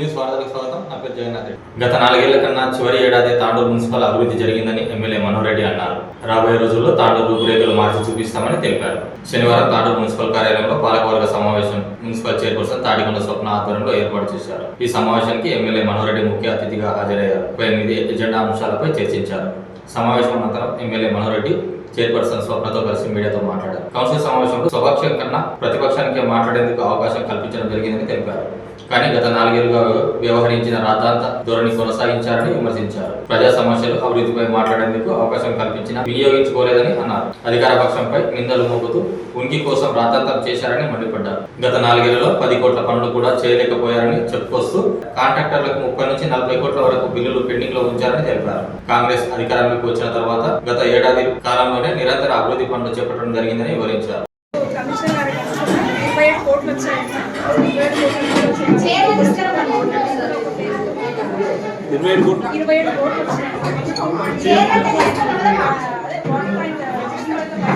News వార్తలకు స్వాగతం. నా పేరు జగన్నాథ్ రెడ్డి. గత నాలుగేళ్ళ కన్నా చివరి ఏడాది తాండూరు మున్సిపల్ అభివృద్ధి జరిగిందని ఎమ్మెల్యే మనోహర్ రెడ్డి అన్నారు. రాబోయే రోజుల్లో తాండూరు రూపురేఖలు మార్చి చూపిస్తామని తెలిపారు. శనివారం తాండూరు మున్సిపల్ కార్యాలయంలో పాలకవర్గ సమావేశం మున్సిపల్ చైర్పర్సన్ తాడికొండ స్వప్న ఆధ్వర్యంలో ఏర్పాటు చేశారు. ఈ సమావేశానికి ఎమ్మెల్యే మనోహర్ రెడ్డి ముఖ్య అతిథిగా హాజరయ్యారు. ఎనిమిది ఎజెండా అంశాలపై చర్చించారు. సమావేశం అనంతరం ఎమ్మెల్యే మనోహర్ రెడ్డి చైర్పర్సన్ స్వప్నతో కలిసి మీడియాతో మాట్లాడారు. కౌన్సిల్ సమావేశంలో స్వపక్షం కన్నా ప్రతిపక్షానికి మాట్లాడేందుకు అవకాశం కల్పించడం జరిగిందని తెలిపారు. కానీ గత నాలుగేళ్ళుగా వ్యవహరించిన రాద్ధాంత ధోరణి కొనసాగించారని విమర్శించారు. ప్రజా సమస్యలు అభివృద్ధిపై మాట్లాడేందుకు అవకాశం కల్పించినా వినియోగించుకోలేదని అన్నారు. అధికార పక్షంపై నిందలు మోపుతూ ఉనికి కోసం రాతాంతం చేశారని మండిపడ్డారు. గత నాలుగేళ్ళలో పది కోట్ల పనులు కూడా చేయలేకపోయారని చెప్పుకొస్తూ కాంట్రాక్టర్లకు ముప్పై నుంచి నలభై కోట్ల వరకు బిల్లులు పెండింగ్లో ఉంచారని తెలిపారు. కాంగ్రెస్ అధికారంలోకి వచ్చిన తర్వాత గత ఏడాది కాలంలోనే నిరంతర అభివృద్ధి పనులు చేపట్టడం జరిగిందని వివరించారు. కమిషనర్ గారికి వస్తున్నాయి. ఇరవై ఏడు కోట్లు వచ్చాయి ఇరవై ఏడు కోట్లు ఇరవై ఏడు కోట్లు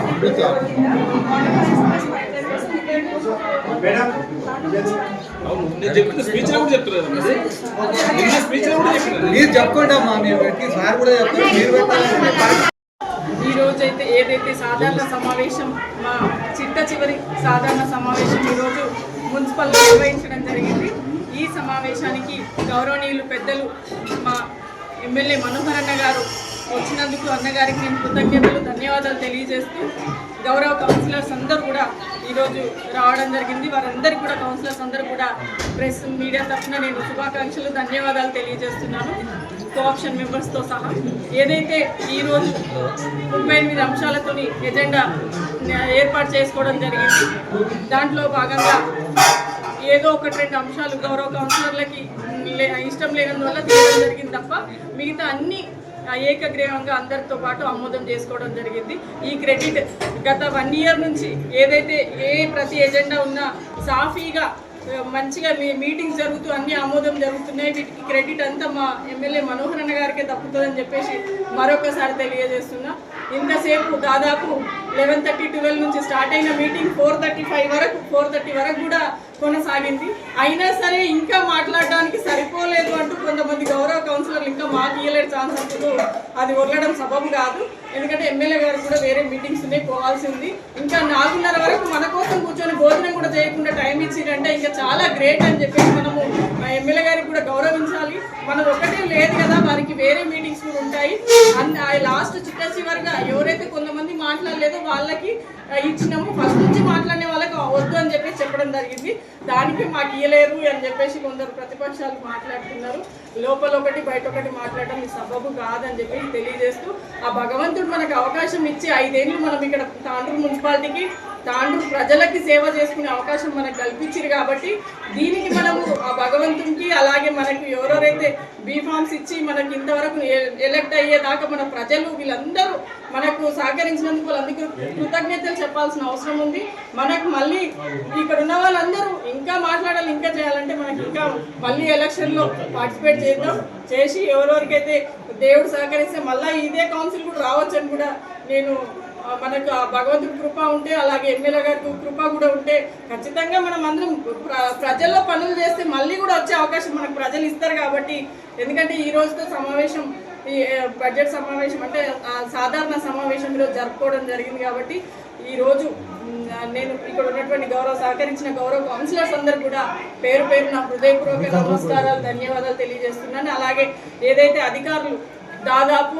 ఇరవై ఏడు కోట్లు వచ్చాయి అవును నేను చెప్పిన స్పీచ్ కూడా చెప్తున్నారు నిన్న స్పీచ్ కూడా చెప్పినారు. మీరు చెప్పుకోండి అమ్మా మీరు. పెట్టి సార్ కూడా చెప్తారు. మీరు పెట్టాలి ఈ రోజు అయితే ఏదైతే సాధారణ సమావేశం మా చిట్ట చివరి సాధారణ సమావేశం ఈరోజు మున్సిపల్ నిర్వహించడం జరిగింది. ఈ సమావేశానికి గౌరవనీయులు పెద్దలు మా ఎమ్మెల్యే మనోహర్ అన్న గారు వచ్చినందుకు అన్నగారికి నేను కృతజ్ఞతలు ధన్యవాదాలు తెలియజేస్తూ గౌరవ కౌన్సిలర్స్ అందరూ కూడా ఈరోజు రావడం జరిగింది. వారందరికీ కూడా కౌన్సిలర్స్ అందరూ కూడా ప్రెస్ మీడియా తరఫున నేను శుభాకాంక్షలు ధన్యవాదాలు తెలియజేస్తున్నాను. కోఆప్షన్ మెంబర్స్తో సహా ఏదైతే ఈరోజు ముప్పై ఎనిమిది అంశాలతోని ఎజెండా ఏర్పాటు చేసుకోవడం జరిగింది దాంట్లో భాగంగా ఏదో ఒకటి రెండు అంశాలు గౌరవ కౌన్సిలర్లకి లే- ఇష్టం లేనందువల్ల తీయడం జరిగింది తప్ప మిగతా అన్ని ఏకగ్రీవంగా అందరితో పాటు ఆమోదం చేసుకోవడం జరిగింది. ఈ క్రెడిట్ గత వన్ ఇయర్ నుంచి ఏదైతే ఏ ప్రతి ఎజెండా ఉన్నా సాఫీగా మంచిగా మీ మీటింగ్స్ జరుగుతూ అన్ని ఆమోదం జరుగుతున్నాయి. వీటికి క్రెడిట్ అంతా మా ఎమ్మెల్యే మనోహర్ అన్న గారికే తప్పుతుందని చెప్పేసి మరొకసారి తెలియజేస్తున్నా. ఇంతసేపు దాదాపు లెవెన్ థర్టీ ట్వెల్వ్ నుంచి స్టార్ట్ అయిన మీటింగ్ ఫోర్ థర్టీ ఫైవ్ వరకు ఫోర్ థర్టీ వరకు కూడా కొనసాగింది. అయినా సరే ఇంకా మాట్లాడడానికి సరిపోలేదు అంటూ కొంతమంది గౌరవ కౌన్సిలర్లు ఇంకా మాకు ఇవ్వలేని ఛాన్స్ అంటూ అది వదలడం సబబు కాదు. ఎందుకంటే ఎమ్మెల్యే గారు కూడా వేరే మీటింగ్స్ ఉన్నాయి పోవాల్సి ఉంది. ఇంకా నాలుగున్నర వరకు మన కోసం కూర్చొని భోజనం కూడా చేయకుండా టైం ఇచ్చిరంటే ఇంకా చాలా గ్రేట్ అని చెప్పేసి మనము ఎమ్మెల్యే గారికి కూడా గౌరవించాలి. మనది ఒకటే లేదు కదా వారికి వేరే మీటింగ్స్ కూడా ఉంటాయి. అండ్ ఆ లాస్ట్ చిట్ట చివరిగా ఎవరైతే కొంతమంది మాట్లాడలేదో వాళ్ళకి ఇచ్చినాము. ఫస్ట్ నుంచి మాట్లాడే వాళ్ళకి వద్దు అని చెప్పేసి చెప్పడం జరిగింది. దానికి మాకు తీయలేరు అని చెప్పేసి కొందరు ప్రతిపక్షాలు మాట్లాడుతున్నారు. లోపల ఒకటి బయట ఒకటి మాట్లాడటం ఈ సబబు కాదని చెప్పేసి తెలియజేస్తూ ఆ భగవంతుడు మనకు అవకాశం ఇచ్చి ఐదేళ్ళు మనం ఇక్కడ తాండ్రూరు మున్సిపాలిటీకి తాండూరు ప్రజలకి సేవ చేసుకునే అవకాశం మనకు కల్పించారు కాబట్టి దీనికి మనము ఆ భగవంతునికి అలాగే మనకు ఎవరెవరైతే బీఫామ్స్ ఇచ్చి మనకి ఇంతవరకు ఎలక్ట్ అయ్యేదాకా మన ప్రజలు వీళ్ళందరూ మనకు సహకరించినందుకు వాళ్ళందరికీ కృతజ్ఞతలు చెప్పాల్సిన అవసరం ఉంది. మనకు మళ్ళీ ఇక్కడ ఉన్న వాళ్ళందరూ ఇంకా మాట్లాడాలి ఇంకా చేయాలంటే మనకి ఇంకా మళ్ళీ ఎలక్షన్లో పార్టిసిపేట్ చేద్దాం. చేసి ఎవరెవరికైతే దేవుడు సహకరిస్తే మళ్ళీ ఇదే కౌన్సిల్ కూడా రావచ్చు అని కూడా నేను మనకు భగవంతుడి కృప ఉంటే అలాగే ఎమ్మెల్యే గారికి కృప కూడా ఉంటే ఖచ్చితంగా మనం అందరం ప్ర- ప్రజల్లో పనులు చేస్తే మళ్ళీ కూడా వచ్చే అవకాశం మనకు ప్రజలు ఇస్తారు కాబట్టి ఎందుకంటే ఈ రోజుతో సమావేశం ఈ బడ్జెట్ సమావేశం అంటే సాధారణ సమావేశం ఈరోజు జరుపుకోవడం జరిగింది కాబట్టి ఈరోజు నేను ఇక్కడ ఉన్నటువంటి గౌరవ సహకరించిన గౌరవ కౌన్సిలర్స్ అందరు కూడా పేరు పేరు నా హృదయపూర్వక నమస్కారాలు ధన్యవాదాలు తెలియజేస్తున్నాను. అలాగే ఏదైతే అధికారులు దాదాపు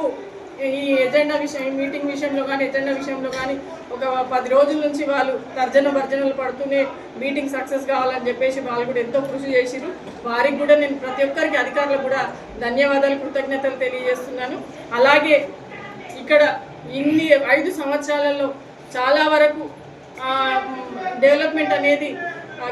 ఈ ఎజెండా విషయం ఈ మీటింగ్ విషయంలో కానీ ఎజెండా విషయంలో కానీ ఒక పది రోజుల నుంచి వాళ్ళు తర్జన భర్జనలు పడుతూనే మీటింగ్ సక్సెస్ కావాలని చెప్పేసి వాళ్ళు కూడా ఎంతో కృషి చేసిరు వారికి కూడా నేను ప్రతి ఒక్కరికి అధికారులకు కూడా ధన్యవాదాలు కృతజ్ఞతలు తెలియజేస్తున్నాను. అలాగే ఇక్కడ ఇన్ని ఐదు సంవత్సరాలలో చాలా వరకు డెవలప్మెంట్ అనేది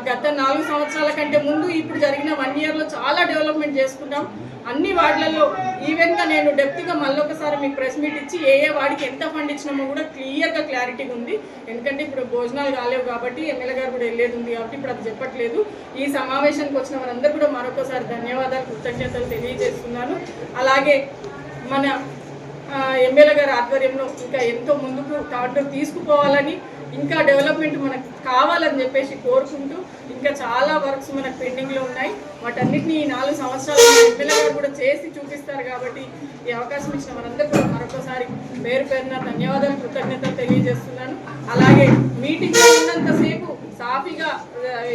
గత నాలుగు సంవత్సరాల కంటే ముందు ఇప్పుడు జరిగిన వన్ ఇయర్లో చాలా డెవలప్మెంట్ చేసుకున్నాం. అన్ని వార్డులలో ఈవెన్గా నేను డెప్త్గా మళ్ళొకసారి మీకు ప్రెస్ మీట్ ఇచ్చి ఏ ఏ వాడికి ఎంత ఫండ్ ఇచ్చినామో కూడా క్లియర్గా క్లారిటీగా ఉంది. ఎందుకంటే ఇప్పుడు భోజనాలు కాలేవు కాబట్టి ఎమ్మెల్యే గారు కూడా వెళ్ళేది ఉంది కాబట్టి ఇప్పుడు అది చెప్పట్లేదు. ఈ సమావేశానికి వచ్చిన వారందరూ కూడా మరొకసారి ధన్యవాదాలు కృతజ్ఞతలు తెలియజేస్తున్నాను. అలాగే మన ఎమ్మెల్యే గారి ఆధ్వర్యంలో ఇంకా ఎంతో ముందుకు తాండూరు తీసుకుపోవాలని ఇంకా డెవలప్మెంట్ మనకు కావాలని చెప్పేసి కోరుకుంటూ ఇంకా చాలా వర్క్స్ మనకు పెండింగ్లో ఉన్నాయి. వాటన్నిటిని ఈ నాలుగు సంవత్సరాలు ఎమ్మెల్యే గారు కూడా చేసి చూపిస్తారు కాబట్టి ఈ అవకాశం ఇచ్చిన మనందరూ కూడా మరొకసారి పేరు పేరున ధన్యవాదాలు కృతజ్ఞతలు తెలియజేస్తున్నాను. అలాగే మీటింగ్లో ఉన్నంతసేపు సాఫీగా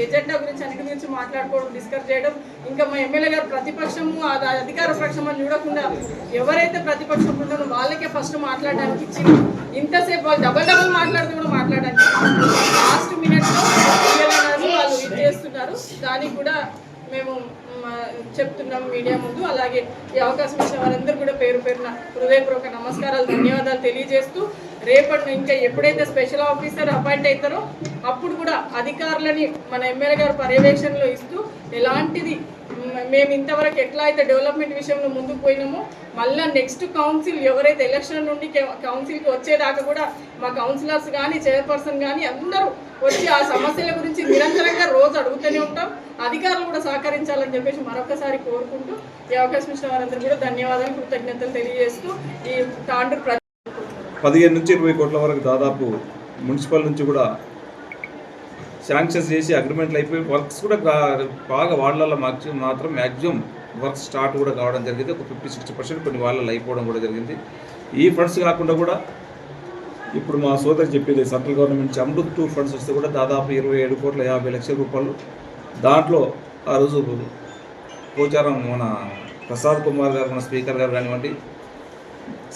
ఎజెండా గురించి అన్నిటి గురించి మాట్లాడుకోవడం డిస్కస్ చేయడం ఇంకా మా ఎమ్మెల్యే గారు ప్రతిపక్షము అధికార పక్షం అని చూడకుండా ఎవరైతే ప్రతిపక్షం ఉంటారో వాళ్ళకే ఫస్ట్ మాట్లాడడానికి ఇచ్చింది. ఇంతసేపు వాళ్ళు డబల్ డబల్ మాట్లాడితే కూడా మాట్లాడడానికి లాస్ట్ మినిట్లో వాళ్ళు ఇది చేస్తున్నారు. దానికి కూడా మేము చెప్తున్నాం మీడియా ముందు. అలాగే ఈ అవకాశం ఇచ్చిన వారందరూ కూడా పేరు పేరున హృదయపూర్వక నమస్కారాలు ధన్యవాదాలు తెలియజేస్తూ రేపటి ఇంకా ఎప్పుడైతే స్పెషల్ ఆఫీసర్ అపాయింట్ అవుతారో అప్పుడు కూడా అధికారులని మన ఎమ్మెల్యే గారు పర్యవేక్షణలో ఇస్తూ ఎలాంటిది మేము ఇంతవరకు ఎట్లా అయితే డెవలప్మెంట్ విషయంలో ముందుకు పోయినామో మళ్ళీ నెక్స్ట్ కౌన్సిల్ ఎవరైతే ఎలక్షన్ నుండి కౌన్సిల్కి వచ్చేదాకా కూడా మా కౌన్సిలర్స్ కానీ చైర్పర్సన్ కానీ అందరూ వచ్చి ఆ సమస్యల గురించి నిరంతరంగా రోజు అడుగుతూనే ఉంటాం. అధికారులు కూడా సహకరించాలని చెప్పేసి మరొకసారి కోరుకుంటూ ఈ అవకాశం ఇచ్చిన వారందరూ కూడా ధన్యవాదాలు కృతజ్ఞతలు తెలియజేస్తూ ఈ తాండ్రు పదిహేను నుంచి ఇరవై కోట్ల వరకు దాదాపు మున్సిపల్ నుంచి కూడా శాంక్షన్స్ చేసి అగ్రిమెంట్లు అయిపోయి వర్క్స్ కూడా బాగా వాళ్ళల్లో మాక్సిమం మాత్రం మ్యాక్సిమం వర్క్ స్టార్ట్ కూడా కావడం జరిగింది. ఒక ఫిఫ్టీ సిక్స్టీ పర్సెంట్ కొన్ని వాళ్ళలో అయిపోవడం కూడా జరిగింది. ఈ ఫండ్స్ కాకుండా కూడా ఇప్పుడు మా సోదరు చెప్పేది సెంట్రల్ గవర్నమెంట్ నుంచి అమృత్ టూ ఫండ్స్ వస్తే కూడా దాదాపు ఇరవై ఏడు కోట్ల యాభై లక్షల రూపాయలు. దాంట్లో ఆ రోజు పోచారం మన ప్రసాద్ కుమార్ గారు మన స్పీకర్ గారు కానివ్వండి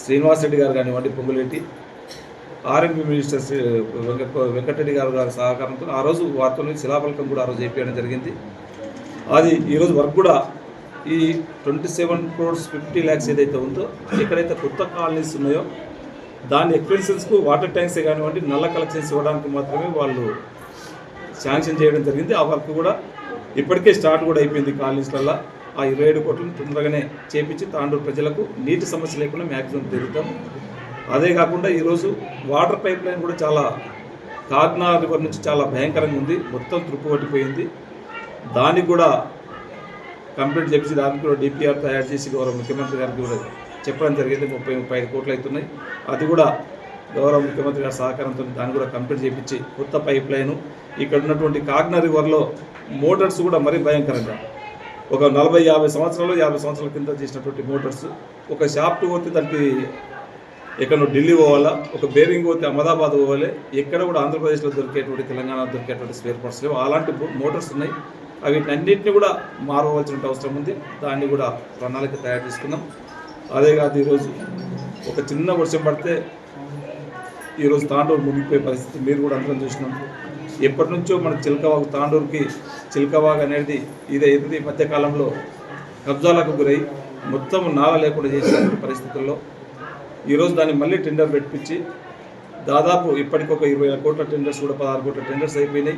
శ్రీనివాస్ రెడ్డి గారు కానివ్వండి పొంగులేటి ఆర్ఎంపీ మినిస్టర్ వెంకట వెంకటరెడ్డి గారు గారి సహకారంతో ఆ రోజు వార్తలను శిలాఫలకం కూడా ఆ రోజు చేపించడం జరిగింది. అది ఈరోజు వర్క్ కూడా ఈ twenty seven crores fifty lakhs ఏదైతే ఉందో ఎక్కడైతే కొత్త కాలనీస్ ఉన్నాయో దాని ఎక్స్పెన్సెన్స్కు వాటర్ ట్యాంక్స్ కానివ్వండి నల్ల కలెక్షన్స్ ఇవ్వడానికి మాత్రమే వాళ్ళు శాంక్షన్ చేయడం జరిగింది. ఆ వర్క్ కూడా ఇప్పటికే స్టార్ట్ కూడా అయిపోయింది కాలనీస్లలో ఆ ఇరవై ఏడు కోట్లను తొందరగానే చేపించి తాండూరు ప్రజలకు నీటి సమస్య లేకుండా మ్యాక్సిమం తిరుగుతాం. అదే కాకుండా ఈరోజు వాటర్ పైప్ లైన్ కూడా చాలా కాగ్నా రివర్ నుంచి చాలా భయంకరంగా ఉంది. మొత్తం త్రుప్పు పట్టిపోయింది దానికి కూడా కంప్లీట్ చేపించి దానికి కూడా డిపిఆర్ తయారు చేసి గౌరవ ముఖ్యమంత్రి గారికి కూడా చెప్పడం జరిగింది. ముప్పై ముప్పై ఐదు కోట్లు అవుతున్నాయి. అది కూడా గౌరవ ముఖ్యమంత్రి గారి సహకారంతో దాన్ని కూడా కంప్లీట్ చేయించి కొత్త పైప్ లైను. ఇక్కడ ఉన్నటువంటి కాగ్నా రివర్లో మోటార్స్ కూడా మరీ భయంకరంగా ఒక నలభై యాభై సంవత్సరాలు యాభై సంవత్సరాల కింద చేసినటువంటి మోటార్స్. ఒక షాఫ్ట్ పోతే దానికి ఎక్కడో ఢిల్లీ పోవాలా ఒక బేరింగ్ పోతే అహ్మదాబాద్ పోవాలి ఎక్కడ కూడా ఆంధ్రప్రదేశ్లో దొరికేటువంటి తెలంగాణ దొరికేటువంటి స్పేర్ పార్ట్స్ లేవు. అలాంటి మోటార్స్ ఉన్నాయి. అవి అన్నింటినీ కూడా మారవలసిన అవసరం ఉంది. దాన్ని కూడా ప్రణాళిక తయారు చేసుకున్నాం అదే కాదు ఈరోజు ఒక చిన్న వర్షం పడితే ఈరోజు తాండూరు మునిగిపోయే పరిస్థితి. మీరు కూడా అందరం చూసినాం. ఎప్పటి నుంచో మన చిలకవాగు తాండూరుకి చిలకవాగు అనేది ఇది ఈ మధ్యకాలంలో కబ్జాలకు గురై మొత్తం నాల లేకుండా చేసిన పరిస్థితుల్లో ఈరోజు దాన్ని మళ్ళీ టెండర్ పెట్టించి దాదాపు ఇప్పటికి ఒక ఇరవై కోట్ల టెండర్స్ కూడా పదహారు కోట్ల టెండర్స్ అయిపోయినాయి.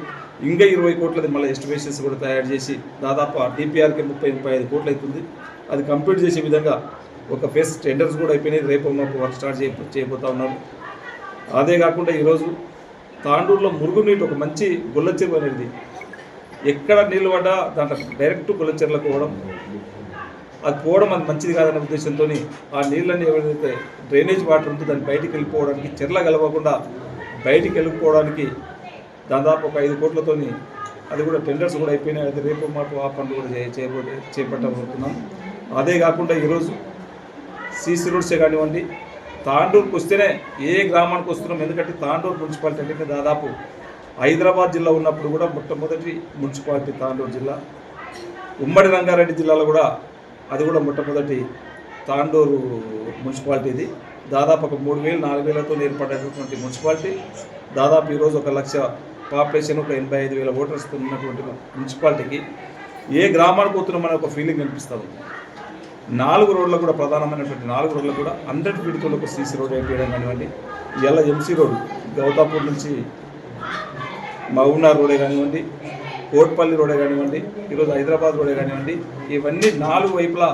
ఇంకా ఇరవై కోట్లది మళ్ళీ ఎస్టిమేషన్స్ కూడా తయారు చేసి దాదాపు ఆ డిపిఆర్కి ముప్పై ముప్పై ఐదు కోట్లు అవుతుంది అది కంప్లీట్ చేసే విధంగా ఒక ఫేస్ టెండర్స్ కూడా అయిపోయినాయి. రేపు మాకు వర్క్ స్టార్ట్ చేయబోతా ఉన్నారు. అదే కాకుండా ఈరోజు తాండూరులో మురుగునీటి ఒక మంచి గుల్ల చెరువు అనేది. ఎక్కడ నీళ్ళు పడ్డా దాంట్లో డైరెక్ట్ గుల్ల చెరువులకు పోవడం. అది పోవడం అది మంచిది కాదనే ఉద్దేశంతో ఆ నీళ్ళని ఎవరైతే డ్రైనేజ్ వాటర్ ఉంటే దాన్ని బయటికి వెళ్ళిపోవడానికి చెర్ల కలవకుండా బయటికి వెళ్ళిపోవడానికి దాదాపు ఒక ఐదు కోట్లతోని అది కూడా టెండర్స్ కూడా అయిపోయినాయి. అయితే రేపు మాకు ఆ పనులు కూడా చే- చేపట్టబోతున్నాం. అదే కాకుండా ఈరోజు సీసీ రోడ్సే కానివ్వండి తాండూరుకు వస్తేనే ఏ గ్రామానికి వస్తున్నాం? ఎందుకంటే తాండూరు మున్సిపాలిటీ అంటే దాదాపు హైదరాబాద్ జిల్లా ఉన్నప్పుడు కూడా మొట్టమొదటి మున్సిపాలిటీ తాండూరు జిల్లా. ఉమ్మడి రంగారెడ్డి జిల్లాలో కూడా అది కూడా మొట్టమొదటి తాండూరు మున్సిపాలిటీ ఇది. దాదాపు ఒక మూడు వేలు నాలుగు వేలతో ఏర్పడేటటువంటి మున్సిపాలిటీ. దాదాపు ఈరోజు ఒక లక్ష పాపులేషన్ ఒక ఎనభై ఐదు వేల ఓటర్స్ ఉన్నటువంటి మున్సిపాలిటీకి ఏ గ్రామానికి పోతున్నామనే ఒక ఫీలింగ్ అనిపిస్తుంది నాలుగు రోడ్లు కూడా ప్రధానమైనటువంటి నాలుగు రోడ్లు కూడా హండ్రెడ్ ఫీట్తో ఒక సీసీ రోడ్ వేయడం కానివ్వండి ఇలా ఎంసీ రోడ్ గౌతాపూర్ నుంచి మహబూబ్నగర్ రోడే కానివ్వండి కోట్పల్లి రోడే కానివ్వండి ఈరోజు హైదరాబాద్ రోడే కానివ్వండి ఇవన్నీ నాలుగు వైపులా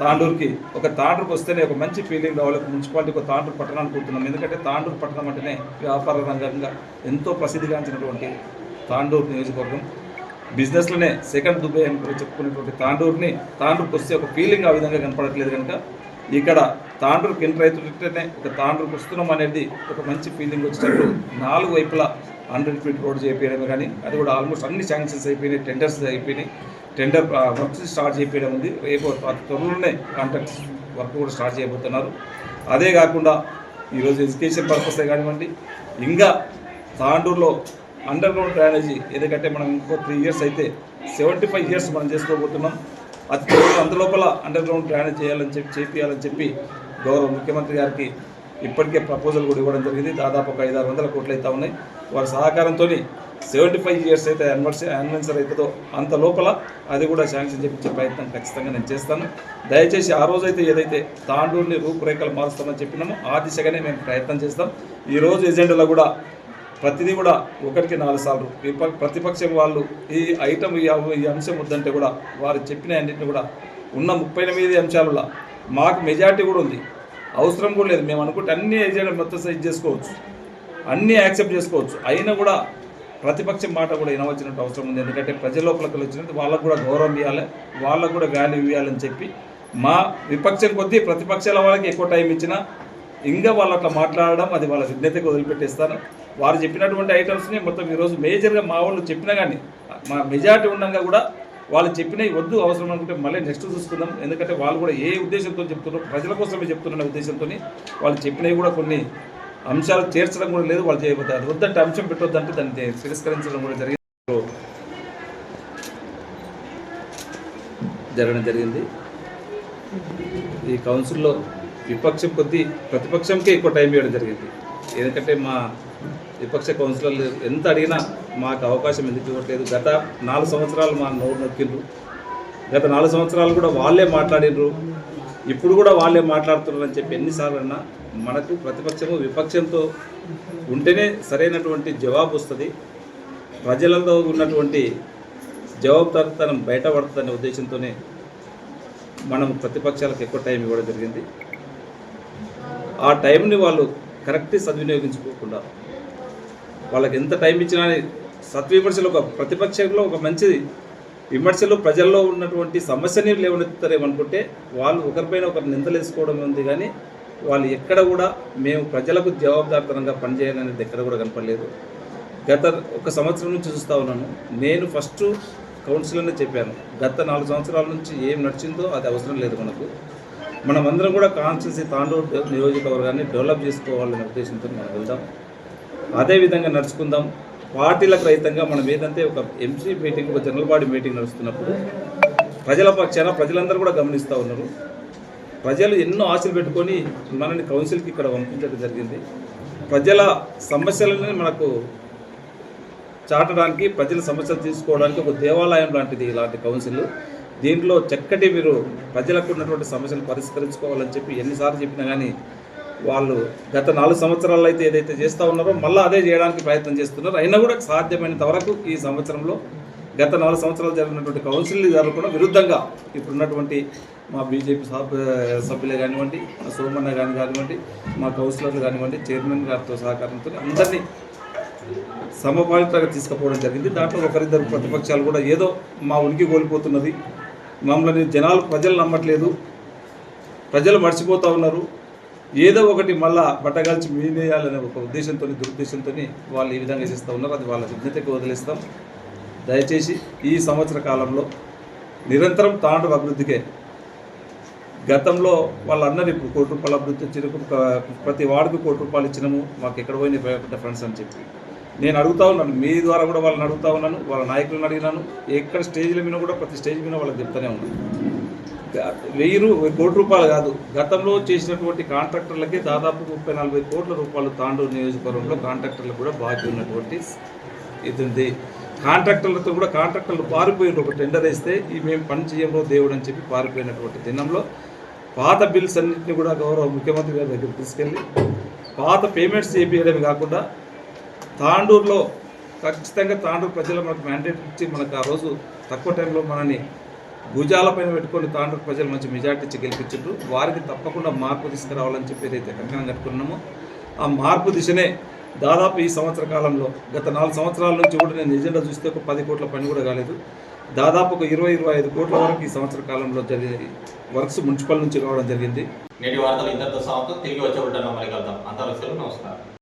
తాండూరుకి ఒక తాండూరుకి వస్తేనే ఒక మంచి ఫీలింగ్ రావాలి ఒక మున్సిపాలిటీ ఒక తాండూరు పట్టణానికి పోతున్నాం. ఎందుకంటే తాండూరు పట్టణం అంటేనే వ్యాపార రంగంగా ఎంతో ప్రసిద్ధిగాంచినటువంటి తాండూరు నియోజకవర్గం. బిజినెస్లోనే సెకండ్ దుబాయ్ అని కూడా చెప్పుకునేటువంటి తాండూరుని తాండూరుకి వస్తే ఒక ఫీలింగ్ ఆ విధంగా కనపడట్లేదు కనుక ఇక్కడ తాండూరుకి ఎంటర్ అవుతుంటేనే ఒక తాండూరుకు వస్తున్నాం అనేది ఒక మంచి ఫీలింగ్ వచ్చినట్టు నాలుగు వైపులా హండ్రెడ్ ఫీట్ రోడ్ చేయించడమే కానీ అది కూడా ఆల్మోస్ట్ అన్ని శాంక్షన్స్ అయిపోయినాయి టెండర్స్ అయిపోయినాయి. టెండర్ వర్క్స్ స్టార్ట్ చేయడం ఉంది. రేపు అతి త్వరలోనే కాంట్రాక్ట్ వర్క్ కూడా స్టార్ట్ చేయబోతున్నారు. అదే కాకుండా ఈరోజు ఎడ్యుకేషన్ పర్పస్ కానివ్వండి ఇంకా తాండూరులో అండర్ గ్రౌండ్ డ్రైనేజీ ఎందుకంటే మనం ఇంకో త్రీ ఇయర్స్ అయితే సెవెంటీ ఫైవ్ ఇయర్స్ మనం చేసుకోబోతున్నాం. అతి త్వరలో అంతలోపల అండర్ గ్రౌండ్ డ్రైనేజ్ చేయాలని చెప్పి చేపియాలని చెప్పి గౌరవ ముఖ్యమంత్రి గారికి ఇప్పటికే ప్రపోజల్ కూడా ఇవ్వడం జరిగింది. దాదాపు ఒక ఐదు ఆరు వందల కోట్లు అయితే ఉన్నాయి. వారి సహకారంతో సెవెంటీ ఫైవ్ ఇయర్స్ అయితే యానివర్సరీ అన్వెన్సర్ అవుతుందో అంత లోపల అది కూడా శాంక్షన్ చేయించే ప్రయత్నం ఖచ్చితంగా నేను చేస్తాను. దయచేసి ఆ రోజైతే ఏదైతే తాండూరుని రూపురేఖలు మారుస్తామని చెప్పినామో ఆ దిశగానే మేము ప్రయత్నం చేస్తాం. ఈ రోజు ఎజెండాలో కూడా ప్రతిదీ కూడా ఒకరికి నాలుగు సార్లు. ప్రతిపక్షం వాళ్ళు ఈ ఐటమ్ ఈ అంశం వద్దంటే కూడా వారు చెప్పిన అన్నింటిని కూడా ఉన్న ముప్పై ఎనిమిది అంశాలలో మాకు మెజారిటీ కూడా ఉంది. అవసరం కూడా లేదు. మేము అనుకుంటే అన్ని ఏజెంట్ మొత్తం సైజ్ చేసుకోవచ్చు. అన్నీ యాక్సెప్ట్ చేసుకోవచ్చు. అయినా కూడా ప్రతిపక్షం మాట కూడా వినవచ్చినట్టు అవసరం ఉంది. ఎందుకంటే ప్రజలోపలకి వచ్చినట్టు వాళ్ళకు కూడా గౌరవం ఇవ్వాలి వాళ్ళకు కూడా వాల్యూ ఇవ్వాలని చెప్పి మా విపక్షం కొద్దీ ప్రతిపక్షాల వాళ్ళకి ఎక్కువ టైం ఇచ్చినా ఇంకా వాళ్ళు అట్లా మాట్లాడడం అది వాళ్ళ విజ్ఞతకు వదిలిపెట్టేస్తాను. వారు చెప్పినటువంటి ఐటమ్స్ని మొత్తం ఈరోజు మేజర్గా మా వాళ్ళు చెప్పినా కానీ మా మెజార్టీ ఉండగా కూడా వాళ్ళు చెప్పినవి వద్దు అవసరం అనుకుంటే మళ్ళీ నెక్స్ట్ చూసుకుందాం. ఎందుకంటే వాళ్ళు కూడా ఏ ఉద్దేశంతో చెప్తున్నారు ప్రజల కోసమే చెప్తున్న ఉద్దేశంతో వాళ్ళు చెప్పినవి కూడా కొన్ని అంశాలు చేర్చడం కూడా లేదు వాళ్ళు చేయబోతే అది వద్దంటే అంశం పెట్టొద్దంటే దాన్ని తిరస్కరించడం కూడా జరిగింది. జరగడం జరిగింది. ఈ కౌన్సిల్లో విపక్షం కొద్దీ ప్రతిపక్షంకే ఎక్కువ టైం ఇవ్వడం జరిగింది. ఎందుకంటే మా విపక్ష కౌన్సిలర్లు ఎంత అడిగినా మాకు అవకాశం ఎందుకు ఇవ్వట్లేదు. గత నాలుగు సంవత్సరాలు మా నోరు నొక్కిండ్రు. గత నాలుగు సంవత్సరాలు కూడా వాళ్ళే మాట్లాడినరు ఇప్పుడు కూడా వాళ్ళే మాట్లాడుతున్నారు అని చెప్పి ఎన్నిసార్లు అన్నా మనకు ప్రతిపక్షము విపక్షంతో ఉంటేనే సరైనటువంటి జవాబు వస్తుంది. ప్రజలలో ఉన్నటువంటి జవాబుదారితనం బయటపడుతుందనే ఉద్దేశంతోనే మనం ప్రతిపక్షాలకు ఎక్కువ టైం ఇవ్వడం జరిగింది. ఆ టైంని వాళ్ళు కరెక్ట్ సద్వినియోగించుకోకుండా వాళ్ళకి ఎంత టైం ఇచ్చినా సత్విమర్శలు ఒక ప్రతిపక్షంలో ఒక మంచి విమర్శలు ప్రజల్లో ఉన్నటువంటి సమస్యని లేవనెత్తారేమనుకుంటే వాళ్ళు ఒకరిపైన ఒకరు నిందలేసుకోవడం ఉంది కానీ వాళ్ళు ఎక్కడ కూడా మేము ప్రజలకు జవాబుదారితనంగా పనిచేయాలనేది ఎక్కడ కూడా కనపడలేదు. గత ఒక సంవత్సరం నుంచి చూస్తూ ఉన్నాను. నేను ఫస్ట్ కౌన్సిలర్నే చెప్పాను. గత నాలుగు సంవత్సరాల నుంచి ఏం నడిచిందో అది అవసరం లేదు మనకు. మనం అందరం కూడా కాన్స్టిట్యూన్సీ తాండూరు నియోజకవర్గాన్ని డెవలప్ చేసుకోవాలనే ఉద్దేశంతో మనం వెళ్దాం. అదేవిధంగా నడుచుకుందాం. పార్టీలకు రహితంగా మనం ఏదంటే ఒక ఎంసీ మీటింగ్ ఒక జనరల్ బాడీ మీటింగ్ నడుస్తున్నప్పుడు ప్రజల పక్షాన ప్రజలందరూ కూడా గమనిస్తూ ఉన్నారు. ప్రజలు ఎన్నో ఆశలు పెట్టుకొని మనని కౌన్సిల్కి ఇక్కడ పంపించడం జరిగింది. ప్రజల సమస్యలని మనకు చాటడానికి ప్రజల సమస్యలు తీసుకోవడానికి ఒక దేవాలయం లాంటిది ఇలాంటి కౌన్సిల్ దీంట్లో చక్కటి మీరు ప్రజలకు ఉన్నటువంటి సమస్యలు పరిష్కరించుకోవాలని చెప్పి ఎన్నిసార్లు చెప్పినా కానీ వాళ్ళు గత నాలుగు సంవత్సరాల్లో అయితే ఏదైతే చేస్తూ ఉన్నారో మళ్ళీ అదే చేయడానికి ప్రయత్నం చేస్తున్నారు. అయినా కూడా సాధ్యమైనంత వరకు ఈ సంవత్సరంలో గత నాలుగు సంవత్సరాలు జరిగినటువంటి కౌన్సిల్ జరగకుండా విరుద్ధంగా ఇప్పుడున్నటువంటి మా బీజేపీ సభ సభ్యులే కానివ్వండి మా సోమన్న గాని కానివ్వండి మా కౌన్సిలర్లు కానివ్వండి చైర్మన్ గారితో సహకారంతో అందరినీ సమపాలితంగా తీసుకుపోవడం జరిగింది. దాంట్లో ఒకరిద్దరు ప్రతిపక్షాలు కూడా ఏదో మా ఉనికి కోల్పోతున్నది. మమ్మల్ని జనాలు ప్రజలు నమ్మట్లేదు. ప్రజలు మర్చిపోతూ ఉన్నారు. ఏదో ఒకటి మళ్ళా బట్టగాల్చి మీదేయాలనే ఒక ఉద్దేశంతో దురుద్దేశంతో వాళ్ళు ఈ విధంగా చేస్తూ ఉన్నారు. అది వాళ్ళ విజ్ఞతకి వదిలేస్తాం. దయచేసి ఈ సంవత్సర కాలంలో నిరంతరం తాండవ అభివృద్ధికే గతంలో వాళ్ళందరూ ఇప్పుడు కోటి రూపాయల అభివృద్ధి వచ్చిన ప్రతి వార్డుకు కోటి రూపాయలు ఇచ్చినాము. మాకు ఎక్కడ పోయింది? ఉపయోగపడ్డ ఫ్రెండ్స్ అని చెప్పి. నేను అడుగుతా ఉన్నాను. మీ ద్వారా కూడా వాళ్ళని అడుగుతా ఉన్నాను. వాళ్ళ నాయకులను అడిగినాను. ఎక్కడ స్టేజ్ల మీద కూడా ప్రతి స్టేజ్ మీద వాళ్ళకి చెప్తానే ఉన్నాను వెయ్యి కోటి రూపాయలు కాదు. గతంలో చేసినటువంటి కాంట్రాక్టర్లకి దాదాపు ముప్పై నలభై కోట్ల రూపాయలు తాండూరు నియోజకవర్గంలో కాంట్రాక్టర్లకు కూడా బాకీ ఉన్నటువంటి ఇది ఉంది కాంట్రాక్టర్లతో కూడా కాంట్రాక్టర్లు పారిపోయిన ఒక టెండర్ వేస్తే ఈ మేము పని చేయమో దేవుడు అని చెప్పి పారిపోయినటువంటి దినంలో పాత బిల్స్ అన్నింటినీ కూడా గౌరవ ముఖ్యమంత్రి గారి దగ్గర తీసుకెళ్ళి పాత పేమెంట్స్ చేపించడమే కాకుండా తాండూరులో ఖచ్చితంగా తాండూరు ప్రజలు మనకు మ్యాండేట్ ఇచ్చి మనకు ఆ రోజు తక్కువ టైంలో మనని భుజాలపైన పెట్టుకొని తాండూరు ప్రజలు మంచి మెజార్టీ ఇచ్చి గెలిపించారు వారికి తప్పకుండా మార్పు తీసుకురావాలని చెప్పి ఏదైతే కంకణం కట్టుకున్నామో ఆ మార్పు దిశనే దాదాపు ఈ సంవత్సర కాలంలో గత నాలుగు సంవత్సరాల నుంచి కూడా నేను ఎజెండా చూస్తే ఒక పది కోట్ల పని కూడా కాలేదు. దాదాపు ఒక ఇరవై ఇరవై ఐదు కోట్ల వరకు ఈ సంవత్సర కాలంలో జరిగే వర్క్స్ మున్సిపల్ నుంచి రావడం జరిగింది. నేటి వార్తలు ఇంతటితో సమాప్తం. తిరిగి వచ్చే ఉంటాను. మళ్ళీ కలుద్దాం. అంతా సెలవు. నమస్కారం.